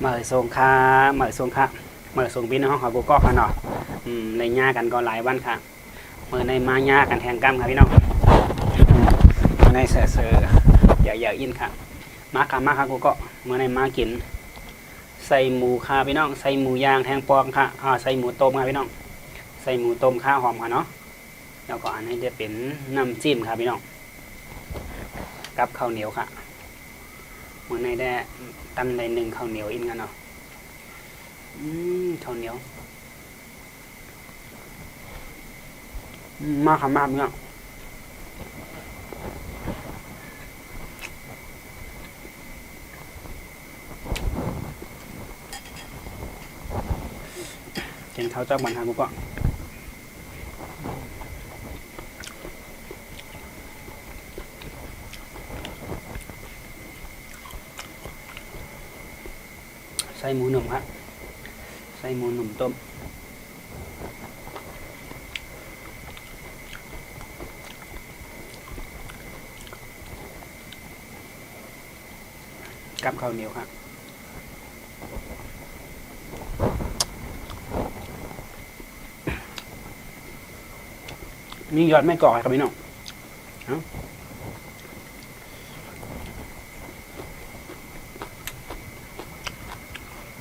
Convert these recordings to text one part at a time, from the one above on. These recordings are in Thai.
เมื่อทรงค่าเมื่อทรงค่าเมื่อทรงพี่น้องของกูก็ค่ะเนาะอืมในย่ากันก็หลายวันค่ะเมื่อในมาย่ากันแทงกรรมค่ะพี่น้องเมื่อในเสือเสืออย่าอย่าอินค่ะมาค่ะมาค่ะกูก็เมื่อในมากิน ใส่หมูค่ะพี่น้อง ใส่หมูย่างแทงปองค่ะอ่าใส่หมูต้มค่ะพี่น้อง ใส่หมูต้มข้าวหอมค่ะเนาะแล้วก็อันนี้จะเป็นน้ำจิ้มค่ะพี่น้องกับข้าวเหนียวค่ะ มื่อในได้ตันในหนึ่งข้าวเหนียวอินกันเนาะอืมข้าวเหนียวอืมมาค่ะมาพี่น้องกินข้าวเจ้าบันทางกูก็ ใส่หมูหนุ่มครับใส่หมูหนุ่มต้มกับข้าวเหนียวครับนี่ยอดไม่ก่อครับพี่น้องเอา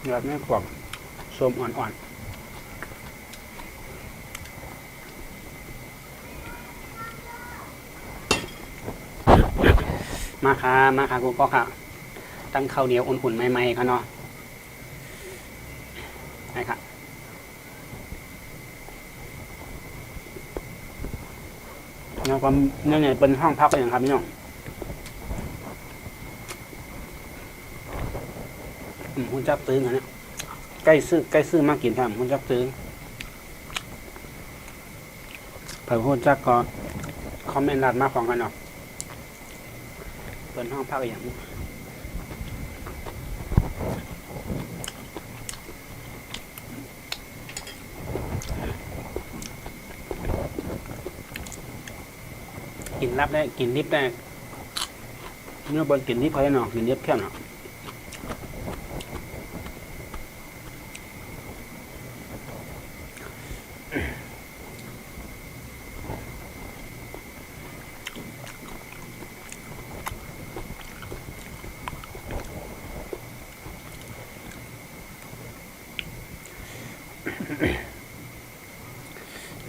ยอดไม่กรอบส้มอ่อนๆ มาค่ะ มาค่ะกูก็ค่ะ ตั้งข้าวเหนียวอุ่นๆใหม่ๆค่ะเนาะไปค่ะแล้วก็เนี่เนี่ยเป็นห้องพักอย่างครับพี่น้อง อืมคุณจับตื้อกันเนี่ยใกล้ซื้อใกล้ซื้อมากกินครับคุณจับตื้อเผื่อคุณจักก็คอมเมนต์รัดมาของกันเนาะเป็นห้องพักอย่างกินรับได้กินริบได้เนื้อบนกินริบเขาได้เนาะกินริบแค่เนา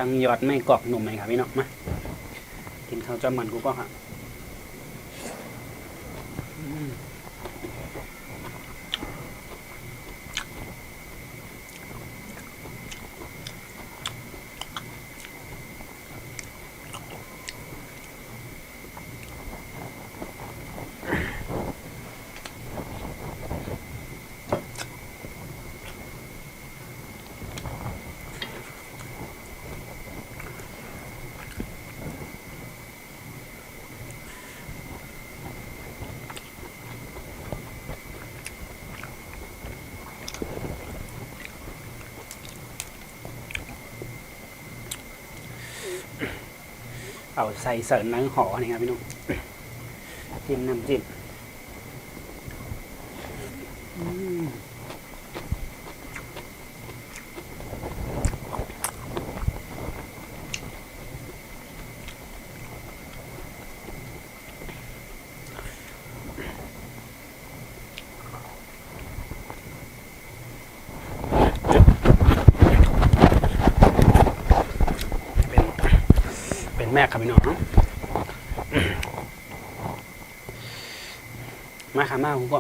ตั้งยอดไม่กรอกหนุ่มไหมครับพี่น้องมากินข้าวจ้ามันกูก็ค่ะอื เอาใส่เสริญนังหอนี่ครับพี่น้องจิ้มน้ำจิ้มอืมเป็นเป็นแม่ ครับพี่น้องเนาะมาค่ะมาผมก็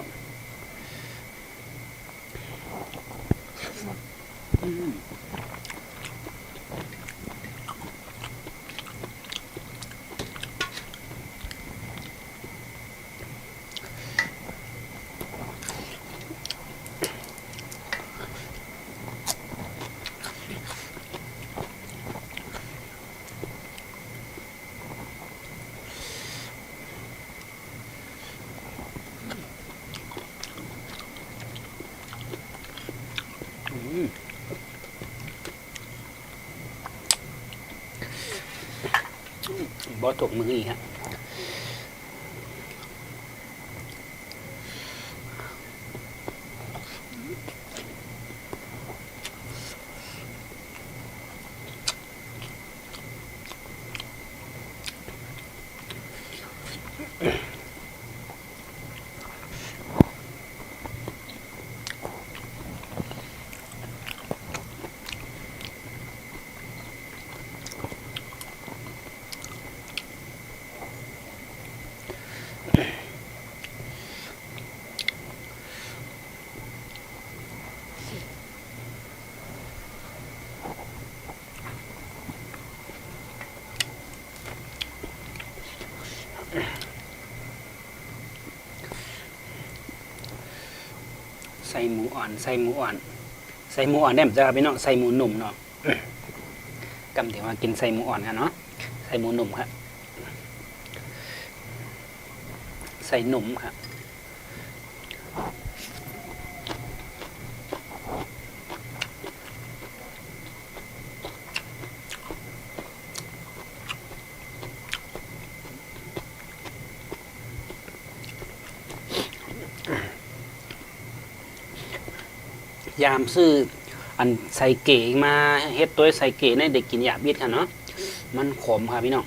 บอสถกมืออีกฮะ ส่หมูอ่อน ใส่หมูอ่อน ใส่หมูอ่อนได้ไหมจ้าพี่น้องใส่หมูหนุ่มเนาะกำถือว่ากินใส่หมูอ่อนกันเนาะใส่หมูหนุ่มครับใส่หนุ่มครับ ยามซื้ออันใส่เก๋มาเฮ็ดตัวใส่เก๋ในเด็กกินยาบิดค่ะเนาะมันขมครับพี่น้อง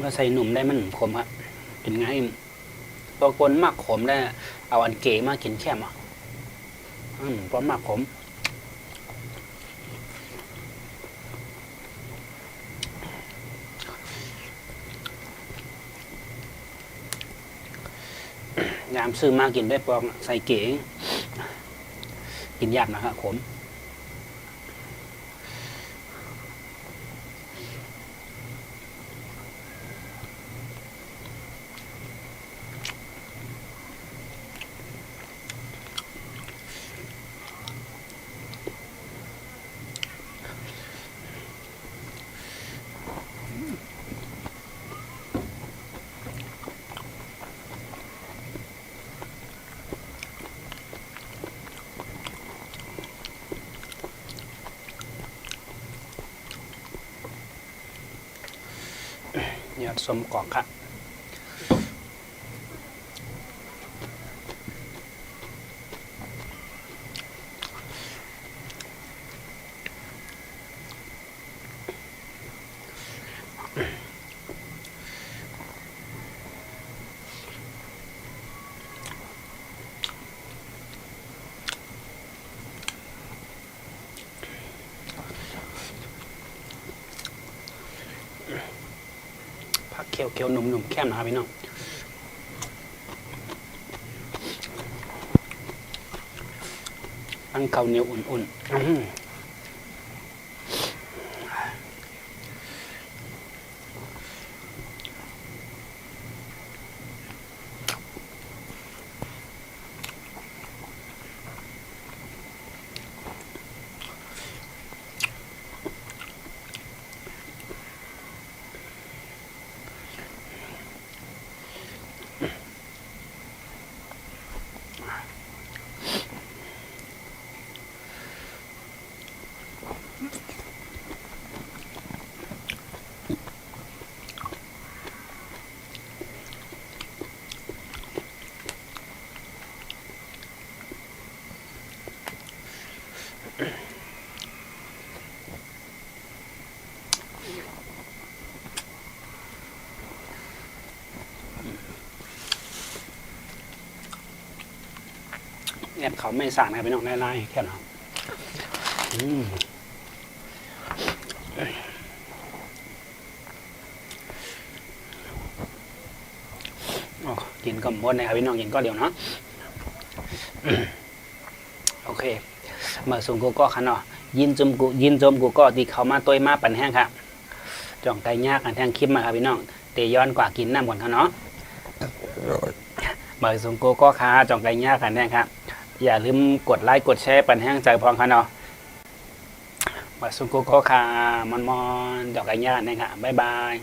ว่าใส่หนุ่มได้มันขมครับกินง่ายตัวคนมากขมได้ เอาอันเก๋มากินแค่มาอืมเพราะมากขมยามซื้อมากินได้ปองใส่เก๋ กินยากนะครับขม ยอด สมกอกค่ะ บผักเขียวเขียวหนุ่มๆแค่มนะครับพี่น้องอันข้าวเหนียวอุ่นๆ อื้อหือแอบเขาไม่สานนะครับพี่น้องได้ไล่แค่นั้นครับอืมโอ้กินก็หมดนะครับพี่น้องกินก็เดียวเนาะโอเคมาส่งกูก็ขันเนาะยินจมกูยินจมกูก็ที่เขามาตัวมาปั่นแห้งครับจ่องไก่ยากกันแทงคลิปมาครับพี่น้องเตย้อนกว่ากินน้ำก่อนครับเนาะเบอร์ส่งโกก็ค้าจ่องไก่ย่ากันแน่ครับ อย่าลืมกดไลค์กดแชร์ปันแห้งใจพองคันเนาะเบอร์ส่งโกก็ค้ามอนมอนดอกไก่ย่านนะครับบ๊ายบาย